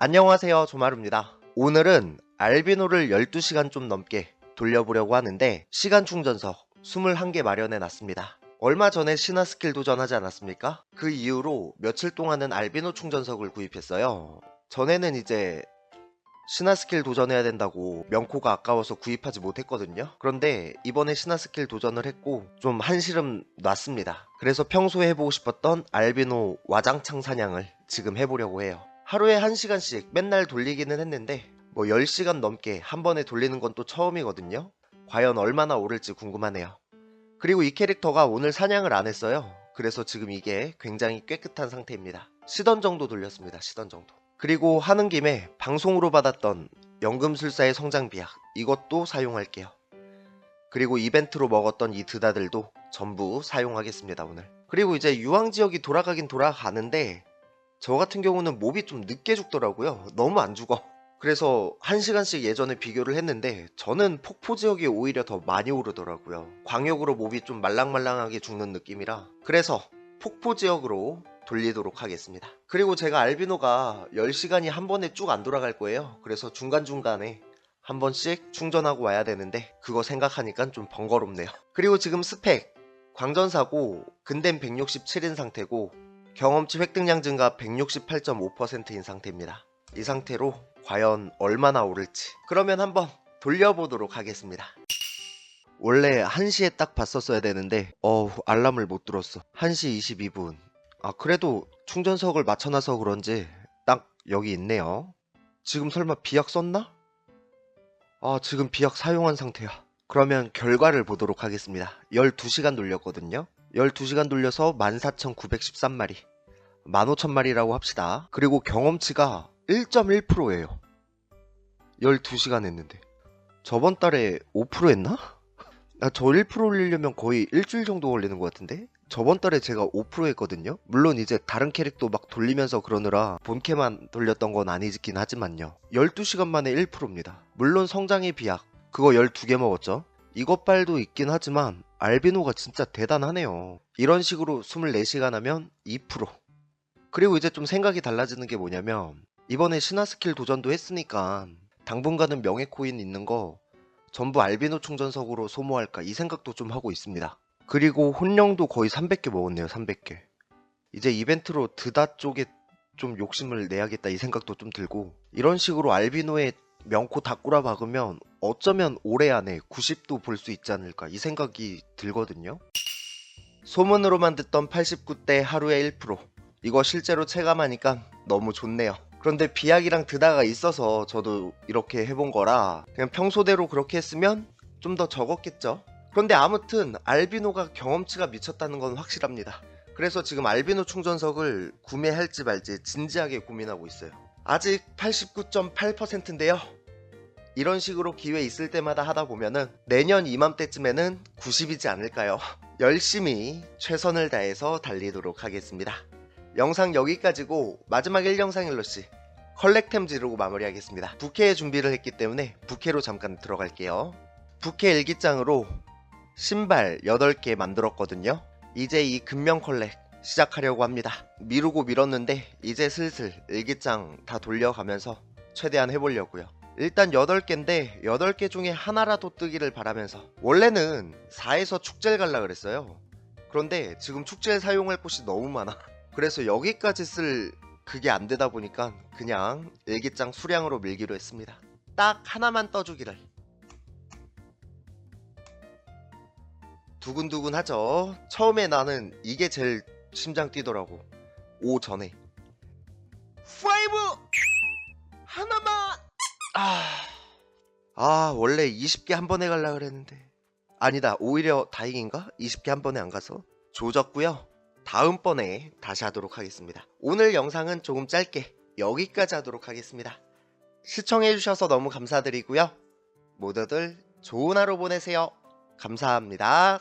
안녕하세요 조마루입니다 오늘은 알비노를 12시간 좀 넘게 돌려보려고 하는데 시간 충전석 21개 마련해 놨습니다 얼마 전에 신화 스킬 도전하지 않았습니까? 그 이후로 며칠 동안은 알비노 충전석을 구입했어요 전에는 이제 신화 스킬 도전해야 된다고 명코가 아까워서 구입하지 못했거든요. 그런데 이번에 신화 스킬 도전을 했고 좀 한시름 놨습니다. 그래서 평소에 해보고 싶었던 알비노 와장창 사냥을 지금 해보려고 해요. 하루에 1시간씩 맨날 돌리기는 했는데 뭐 10시간 넘게 한 번에 돌리는 건 또 처음이거든요. 과연 얼마나 오를지 궁금하네요. 그리고 이 캐릭터가 오늘 사냥을 안 했어요. 그래서 지금 이게 굉장히 깨끗한 상태입니다. 시던 정도 돌렸습니다. 시던 정도. 그리고 하는 김에 방송으로 받았던 연금술사의 성장비약 이것도 사용할게요. 그리고 이벤트로 먹었던 이 드다들도 전부 사용하겠습니다 오늘. 그리고 이제 유황 지역이 돌아가긴 돌아가는데 저 같은 경우는 몹이 좀 늦게 죽더라고요. 너무 안 죽어. 그래서 한 시간씩 예전에 비교를 했는데 저는 폭포 지역이 오히려 더 많이 오르더라고요. 광역으로 몹이 좀 말랑말랑하게 죽는 느낌이라 그래서 폭포 지역으로 돌리도록 하겠습니다. 그리고 제가 알비노가 10시간이 한 번에 쭉 안 돌아갈 거예요. 그래서 중간중간에 한 번씩 충전하고 와야 되는데 그거 생각하니까 좀 번거롭네요. 그리고 지금 스펙 광전사고 근댐 167인 상태고 경험치 획득량 증가 168.5%인 상태입니다. 이 상태로 과연 얼마나 오를지 그러면 한번 돌려보도록 하겠습니다. 원래 1시에 딱 봤었어야 되는데 어우 알람을 못 들었어 1시 22분 아 그래도 충전석을 맞춰놔서 그런지 딱 여기 있네요 지금 설마 비약 썼나? 아 지금 비약 사용한 상태야 그러면 결과를 보도록 하겠습니다 12시간 돌렸거든요 12시간 돌려서 14,913마리 15,000마리라고 합시다 그리고 경험치가 1.1%예요 12시간 했는데 저번 달에 5% 했나? 아, 저1% 올리려면 거의 일주일 정도 걸리는 것 같은데? 저번 달에 제가 5% 했거든요? 물론 이제 다른 캐릭터 막 돌리면서 그러느라 본캐만 돌렸던 건 아니긴 하지만요. 12시간 만에 1%입니다. 물론 성장의 비약, 그거 12개 먹었죠? 이것빨도 있긴 하지만 알비노가 진짜 대단하네요. 이런 식으로 24시간 하면 2%. 그리고 이제 좀 생각이 달라지는 게 뭐냐면 이번에 신화 스킬 도전도 했으니까 당분간은 명예 코인 있는 거 전부 알비노 충전석으로 소모할까 이 생각도 좀 하고 있습니다. 그리고 혼령도 거의 300개 먹었네요. 300개. 이제 이벤트로 드다 쪽에 좀 욕심을 내야겠다 이 생각도 좀 들고 이런 식으로 알비노의 명코 다 꼬라 박으면 어쩌면 올해 안에 90도 볼 수 있지 않을까 이 생각이 들거든요. 소문으로만 듣던 89대 하루에 1% 이거 실제로 체감하니까 너무 좋네요. 그런데 비약이랑 드다가 있어서 저도 이렇게 해본 거라 그냥 평소대로 그렇게 했으면 좀 더 적었겠죠. 그런데 아무튼 알비노가 경험치가 미쳤다는 건 확실합니다. 그래서 지금 알비노 충전석을 구매할지 말지 진지하게 고민하고 있어요. 아직 89.8%인데요. 이런 식으로 기회 있을 때마다 하다 보면은 내년 이맘때쯤에는 90이지 않을까요? 열심히 최선을 다해서 달리도록 하겠습니다. 영상 여기까지고 마지막 1영상 1로씨 컬렉템 지르고 마무리하겠습니다. 부캐 준비를 했기 때문에 부캐로 잠깐 들어갈게요. 부캐 일기장으로 신발 8개 만들었거든요. 이제 이 금명 컬렉 시작하려고 합니다. 미루고 미뤘는데 이제 슬슬 일기장 다 돌려가면서 최대한 해보려고요. 일단 8개인데 8개 중에 하나라도 뜨기를 바라면서 원래는 4에서 축제를 갈라 그랬어요. 그런데 지금 축제에 사용할 곳이 너무 많아. 그래서 여기까지 쓸 그게 안 되다 보니까 그냥 일기장 수량으로 밀기로 했습니다. 딱 하나만 떠주기를. 두근두근 하죠. 처음에 나는 이게 제일 심장 뛰더라고. 오 전에. 파이브 하나만. 아, 아 원래 20개 한 번에 갈라 그랬는데. 아니다. 오히려 다행인가? 20개 한 번에 안 가서 조졌고요. 다음번에 다시 하도록 하겠습니다. 오늘 영상은 조금 짧게 여기까지 하도록 하겠습니다. 시청해주셔서 너무 감사드리고요. 모두들 좋은 하루 보내세요. 감사합니다.